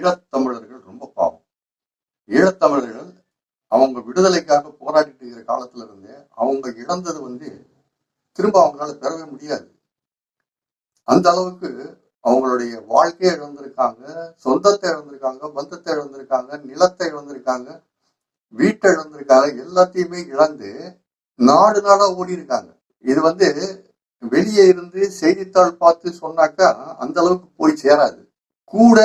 ஈழத்தமிழர்கள் ரொம்ப பாவம். ஈழத்தமிழர்கள் அவங்க விடுதலைக்காக போராடிட்டு இருக்கிற காலத்துல இருந்தே அவங்க இழந்தது வந்து திரும்ப அவங்களால பெறவே முடியாது. அந்த அளவுக்கு அவங்களுடைய வாழ்க்கையை இழந்திருக்காங்க சொந்தத்தை இழந்திருக்காங்க பந்தத்தை இழந்திருக்காங்க நிலத்தை இழந்திருக்காங்க வீட்டை இழந்திருக்காங்க எல்லாத்தையுமே இழந்து நாடு நாடா ஓடி இருக்காங்க. இது வந்து வெளியே இருந்து செய்தித்தாள் பார்த்து சொன்னாக்கா அந்த அளவுக்கு போய் சேராது. கூட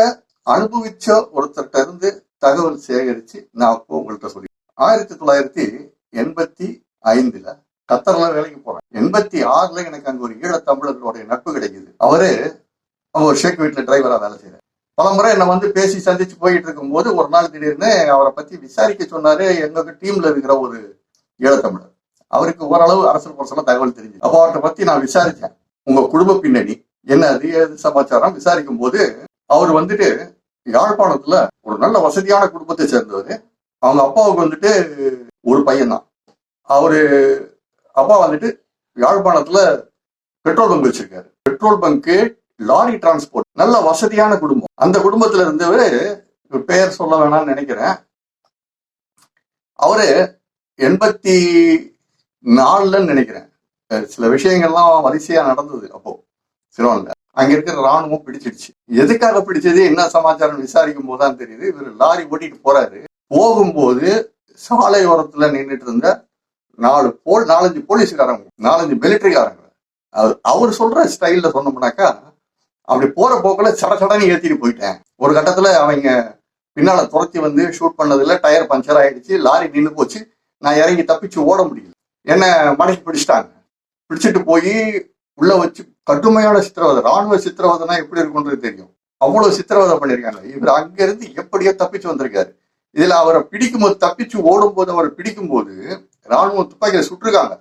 அனுபவிச்ச ஒருத்தர்கிட்ட இருந்து தகவல் சேகரிச்சு நான் அப்போ உங்கள்கிட்ட சொல்லி ஆயிரத்தி தொள்ளாயிரத்தி எண்பத்தி ஐந்துல கத்தர்ல வேலைக்கு போறேன் எண்பத்தி ஆறுல எனக்கு அங்க ஒரு ஈழத்தமிழர்களுடைய நட்பு கிடைக்குது. அவரு அவங்க ஒரு ஷேக் வீட்டுல டிரைவரா வேலை செய்யறாரு பல முறை என்னை வந்து பேசி சந்திச்சு போயிட்டு இருக்கும்போது ஒரு நாள் திடீர்னு அவரை பத்தி விசாரிக்க சொன்னாரு எங்களுக்கு டீம்ல இருக்கிற ஒரு ஈழத்தமிழர் அவருக்கு ஓரளவு அரசியல் புரசல தகவல் தெரிஞ்சு அப்போ அவர்கிட்ட பத்தி நான் விசாரிச்சேன். உங்க குடும்ப பின்னணி என்ன அது ஏது சமாச்சாரம்? விசாரிக்கும் போது அவர் வந்துட்டு யாழ்ப்பாணத்துல ஒரு நல்ல வசதியான குடும்பத்தை சேர்ந்தவர். அவங்க அப்பாவுக்கு வந்துட்டு ஒரு பையன்தான். அவரு அப்பா வந்துட்டு யாழ்ப்பாணத்துல பெட்ரோல் பங்க் வச்சிருக்காரு. பெட்ரோல் பங்க்கு லாரி டிரான்ஸ்போர்ட் நல்ல வசதியான குடும்பம். அந்த குடும்பத்துல இருந்தவர் பெயர் சொல்ல வேணாம்னு நினைக்கிறேன். அவரு எண்பத்தி நாலுலன்னு நினைக்கிறேன். சில விஷயங்கள்லாம் வரிசையா நடந்தது அப்போ சிலோன்ல அங்க இருக்கிற ராணுவம் பிடிச்சிடுச்சு. எதுக்காக பிடிச்சது? என்ன சமாச்சாரம் விசாரிக்கும் போதுதான் தெரியுது. இவர் லாரி ஓட்டிட்டு போறாரு. போகும்போது சாலை ஓரத்துல நின்றுட்டு இருந்த நாலு போல் நாலஞ்சு போலீஸ்காரங்க நாலஞ்சு மிலிட்டரிக்காரங்க அவர் அவர் சொல்ற ஸ்டைல்ல சொன்னோம்னாக்கா அப்படி போற போக்குல சட சடன்னு ஏத்திட்டு போயிட்டேன் ஒரு கட்டத்துல அவங்க பின்னால துரத்தி வந்து ஷூட் பண்ணதுல டயர் பஞ்சர் ஆயிடுச்சு. லாரி நின்று போச்சு. நான் இறங்கி தப்பிச்சு ஓட முடியல. என்ன மடக்கி பிடிச்சிட்டாங்க. பிடிச்சிட்டு போய் உள்ள வச்சு கடுமையான சித்திரவதை ராணுவ சித்திரவதைனா எப்படி இருக்கும்ன்றது தெரியும். அவ்வளவு சித்திரவதை பண்ணிருக்காங்க. இவர் அங்கிருந்து எப்படியோ தப்பிச்சு வந்திருக்காரு. இதுல அவரை பிடிக்கும் போது தப்பிச்சு ஓடும் போது அவரை பிடிக்கும் போது ராணுவ துப்பாக்கியில சுட்டிருக்காங்க.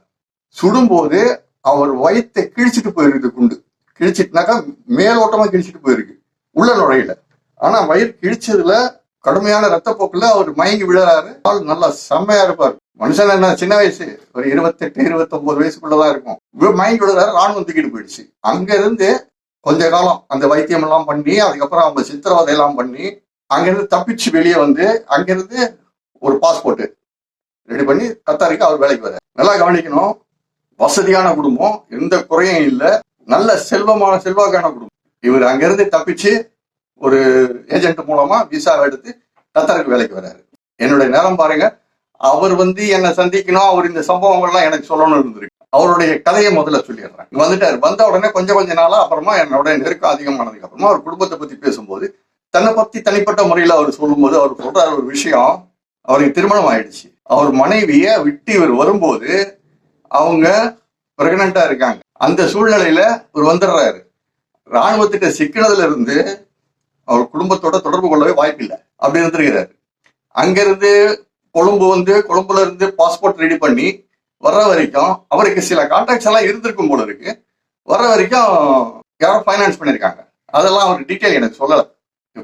சுடும்போது அவர் வயிற்றை கிழிச்சிட்டு போயிருக்கு குண்டு. கிழிச்சிட்டுனாக்கா மேலோட்டமா கிழிச்சிட்டு போயிருக்கு உள்ள நுழையில. ஆனா வயிறு கிழிச்சதுல கடுமையான ரத்தப்போக்குல அவர் மயங்கி விழறாரு. ஆள் நல்லா செம்மையா இருப்பார். மனுஷன் என்ன சின்ன வயசு ஒரு இருபத்தெட்டு இருபத்தி ஒன்பது வயசுக்குள்ளதான் இருக்கும். மைண்ட் மயங்கி ராணுவம் தூக்கிட்டு போயிடுச்சு. அங்க இருந்து கொஞ்ச காலம் அந்த வைத்தியம் எல்லாம் பண்ணி அதுக்கப்புறம் அவங்க சித்திரவதை எல்லாம் பண்ணி அங்கிருந்து தப்பிச்சு வெளியே வந்து அங்கிருந்து ஒரு பாஸ்போர்ட் ரெடி பண்ணி கத்தாரிக்கு அவர் வேலைக்கு வர நல்லா கவனிக்கணும் வசதியான குடும்பம் எந்த குறையும் இல்லை. நல்ல செல்வமான செல்வாக்கான குடும்பம். இவர் அங்கிருந்து தப்பிச்சு ஒரு ஏஜென்ட் மூலமா விசா எடுத்து கத்தாருக்கு வேலைக்கு வர்றாரு. என்னுடைய நேரம் பாருங்க. அவர் வந்து என்னை சந்திக்கணும் அவர் இந்த சம்பவங்கள்லாம் எனக்கு சொல்லணும்னு இருந்திருக்கு. அவருடைய கதையை முதல்ல சொல்லிடுறேன். வந்துட்டார் வந்துட்டாரு. வந்த உடனே கொஞ்சம் கொஞ்ச நாளா அப்புறமா என்னோட நெருக்கம் அதிகமானதுக்கு அப்புறமா அவர் குடும்பத்தை பத்தி பேசும்போது தன்னை பத்தி தனிப்பட்ட முறையில் அவர் சொல்லும்போது அவர் சொல்ற ஒரு விஷயம். அவருக்கு திருமணம் ஆயிடுச்சு. அவர் மனைவிய விட்டு இவர் வரும்போது அவங்க பிரெக்னண்டா இருக்காங்க. அந்த சூழ்நிலையில இவர் வந்துடுறாரு. இராணுவத்திட்ட சிக்கினதுல இருந்து அவர் குடும்பத்தோட தொடர்பு கொள்ளவே வாய்ப்பில்லை. அப்படி இருந்திருக்கிறாரு. அங்கிருந்து கொழும்பு வந்து கொழும்புல இருந்து பாஸ்போர்ட் ரெடி பண்ணி வர்ற வரைக்கும் அவருக்கு சில கான்டாக்ட்ஸ் எல்லாம் இருந்திருக்கும் போல இருக்கு. வர்ற வரைக்கும் யாரோ ஃபைனான்ஸ் பண்ணியிருக்காங்க அதெல்லாம் அவர் டீட்டெயில் எனக்கு சொல்லலை.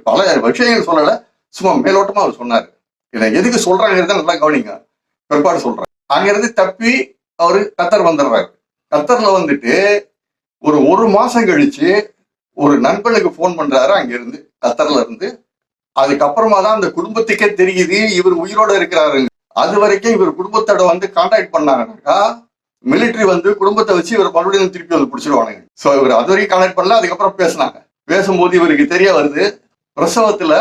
பல விஷயங்கள் சொல்லலை. சும்மா மேலோட்டமா அவர் சொன்னாரு. இதை எதுக்கு சொல்றாங்கிறத நல்லா கவனிங்க. பிற்பாடு சொல்றேன். அங்கிருந்து தப்பி அவர் கத்தர் வந்துடுறாரு. கத்தர்ல வந்துட்டு ஒரு ஒரு மாசம் கழிச்சு ஒரு நண்பனுக்கு ஃபோன் பண்றாரு. அங்கிருந்து கத்தர்ல இருந்து அதுக்கப்புறமா தான் அந்த குடும்பத்துக்கே தெரியுது இவர் உயிரோட இருக்கிறாருங்க. அது வரைக்கும் இவர் குடும்பத்தோட வந்து கான்டாக்ட் பண்ணாங்கன்னாக்கா மிலிட்டரி வந்து குடும்பத்தை வச்சு இவர் மறுபடியும் திருப்பி வந்து பிடிச்சிருவானுங்க. ஸோ இவர் அது வரைக்கும் கான்டாக்ட் பண்ணல அதுக்கப்புறம் பேசினாங்க. பேசும்போது இவருக்கு தெரிய வருது பிரசவத்துல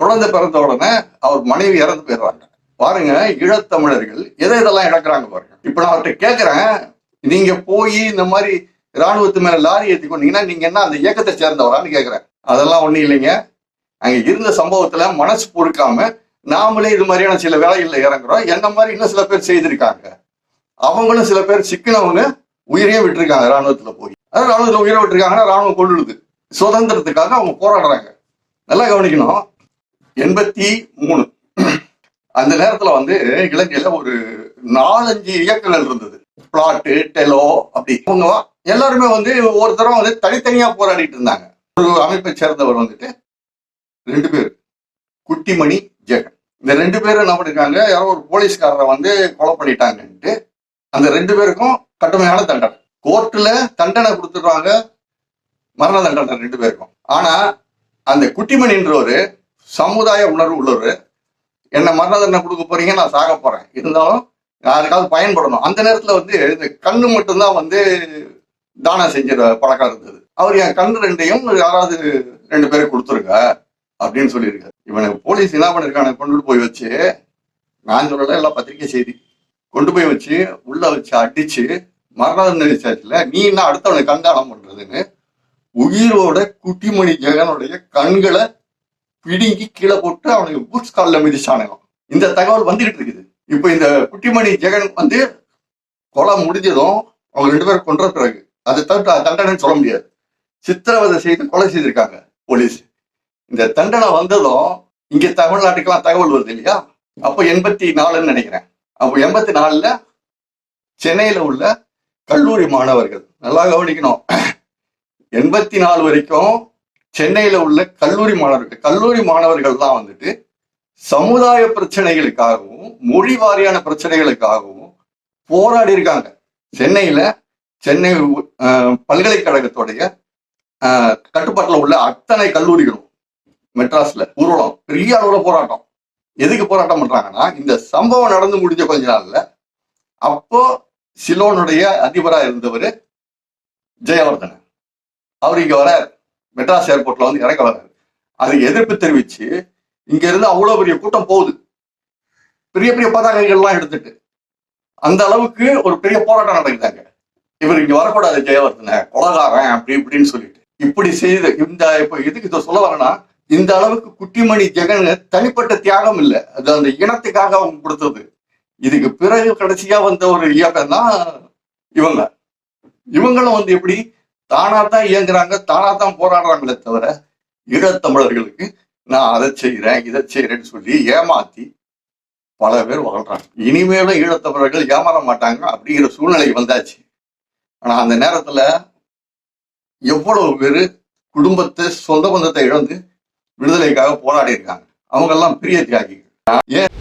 குழந்தை பிறந்த உடனே அவர் மனைவி இறந்து போயிடுறாங்க. பாருங்க ஈழத்தமிழர்கள் எதை இதெல்லாம் இழக்கிறாங்க பாருங்க. இப்ப நான் அவர்கிட்ட கேட்கிறேன் நீங்க போய் இந்த மாதிரி ராணுவத்து மேல லாரி ஏற்றி கொண்டீங்கன்னா நீங்க என்ன அந்த இயக்கத்தை சேர்ந்தவரான்னு கேட்கிறேன் அதெல்லாம் ஒண்ணும் இல்லைங்க. அங்க இருந்த சம்பவத்துல மனசு பொறுக்காம நாமளே இது மாதிரியான சில வேலைகள்ல இறங்குறோம். என்ன மாதிரி இன்னும் சில பேர் செய்திருக்காங்க. அவங்களும் சில பேர் சிக்கினவங்க உயிரையே விட்டுருக்காங்க ராணுவத்தில் போய். அதாவது ராணுவத்துல உயிரை விட்டுருக்காங்கன்னா ராணுவம் கொள்ளுது. சுதந்திரத்துக்காக அவங்க போராடுறாங்க. நல்லா கவனிக்கணும். எண்பத்தி மூணு. அந்த நேரத்துல வந்து இலங்கையில ஒரு நாலஞ்சு இயக்கங்கள் இருந்தது. பிளாட்டு டெலோ அப்படி. அவங்க எல்லாருமே வந்து ஒவ்வொருத்தரும் வந்து தனித்தனியா போராடிட்டு இருந்தாங்க. ஒரு அமைப்பை சேர்ந்தவர் வந்துட்டு ரெண்டு பேர். குட்டிமணி ஜெகன். இந்த ரெண்டு பேரும் என்ன பண்ணிருக்காங்க யாரோ ஒரு போலீஸ்காரரை வந்து கொலை பண்ணிட்டாங்கன்ட்டு அந்த ரெண்டு பேருக்கும் கடுமையான தண்டனை. கோர்ட்டுல தண்டனை கொடுத்துருவாங்க மரண தண்டனை ரெண்டு பேருக்கும். ஆனா அந்த குட்டிமணின்றவர் சமுதாய உணர்வு உள்ளவர் என்ன மரண தண்டனை கொடுக்க போறீங்க நான் சாக போறேன். இருந்தாலும் யாருக்காவது பயன்படணும். அந்த நேரத்துல வந்து இந்த கண்ணு மட்டும்தான் வந்து தானம் செஞ்ச பழக்கம் இருந்தது. அவர் என் கண்ணு ரெண்டையும் யாராவது ரெண்டு பேருக்கு கொடுத்துருங்க. அப்படின்னு சொல்லியிருக்காரு. இவனை போலீஸ் என்ன பண்ணிருக்கான கொண்டு போய் வச்சு நான் சொல்லல எல்லாம் பத்திரிக்கை செய்தி. கொண்டு போய் வச்சு உள்ள வச்சு அடிச்சு மரணம் நினைச்சாச்சுல நீ என்ன அடுத்தவனை கண்டாளம் பண்றதுன்னு உயிரோட குட்டிமணி ஜெகனுடைய கண்களை பிடுங்கி கீழே போட்டு அவனுக்கு பூட்ஸ் காலில் மிதிச்சானுங்க. இந்த தகவல் வந்துகிட்டு இருக்குது. இப்போ இந்த குட்டிமணி ஜெகன் வந்து கொலை முடிஞ்சதும் அவங்க ரெண்டு பேரும் கொன்ற பிறகு அதை தவிர்த்து தண்டனைன்னு சொல்ல முடியாது. சித்திரவதை செய்து கொலை செய்திருக்காங்க போலீஸ். இந்த தண்டனை வந்ததும் இங்க தமிழ்நாட்டுக்கெல்லாம் தகவல் வருது இல்லையா? அப்போ எண்பத்தி நாலுன்னு நினைக்கிறேன். அப்போ எண்பத்தி நாலுல சென்னையில உள்ள கல்லூரி மாணவர்கள் நல்லா கவனிக்கணும். எண்பத்தி நாலு வரைக்கும் சென்னையில உள்ள கல்லூரி மாணவர்கள் கல்லூரி மாணவர்கள் தான் வந்துட்டு சமுதாய பிரச்சனைகளுக்காகவும் மொழி வாரியான பிரச்சனைகளுக்காகவும் போராடி இருக்காங்க. சென்னையில சென்னை பல்கலைக்கழகத்துடைய கட்டுப்பாட்டில் கட்டுப்பாட்டுல உள்ள அத்தனை கல்லூரிகளும் மெட்ராஸ்ல ஊர்வலம் பெரிய அளவுல போராட்டம். எதுக்கு போராட்டம் பண்றாங்கன்னா இந்த சம்பவம் நடந்து முடிஞ்ச கொஞ்ச நாள்ல அப்போ சிலோனுடைய அதிபரா இருந்தவர் ஜெயவர்தன். அவர் இங்க வர மெட்ராஸ் ஏர்போர்ட்ல வந்து இறக்க வர்றாரு அதுக்கு எதிர்ப்பு தெரிவிச்சு இங்க இருந்து அவ்வளவு பெரிய கூட்டம் போகுது. பெரிய பெரிய பதாகைகள்லாம் எடுத்துட்டு அந்த அளவுக்கு ஒரு பெரிய போராட்டம் நடக்குதாங்க. இவர் இங்க வரக்கூடாது ஜெயவர்தன கொலகாரன் அப்படி இப்படின்னு சொல்லிட்டு. இப்படி செய்து இந்த இப்ப எதுக்கு இதை சொல்ல வரேன்னா இந்த அளவுக்கு குட்டிமணி ஜெகன் தனிப்பட்ட தியாகம் இல்லை. அது அந்த இனத்துக்காக அவங்க கொடுத்தது. இதுக்கு பிறகு கடைசியா வந்த ஒரு இயக்கம் தான் இவங்க. இவங்களும் வந்து எப்படி தானா தான் இயங்குறாங்க தானா தான் போராடுறாங்களே தவிர ஈழத்தமிழர்களுக்கு நான் அதை செய்யறேன் இதை செய்யறேன்னு சொல்லி ஏமாத்தி பல பேர் வாழ்றாங்க இனிமேலும் ஈழத்தமிழர்கள் ஏமாற மாட்டாங்க அப்படிங்கிற சூழ்நிலை வந்தாச்சு. ஆனா அந்த நேரத்துல எவ்வளவு பேர் குடும்பத்தை சொந்த பந்தத்தை இழந்து விடுதலைக்காக போராடி இருக்காங்க அவங்க எல்லாம் பெரிய தியாகிகள் ஏன்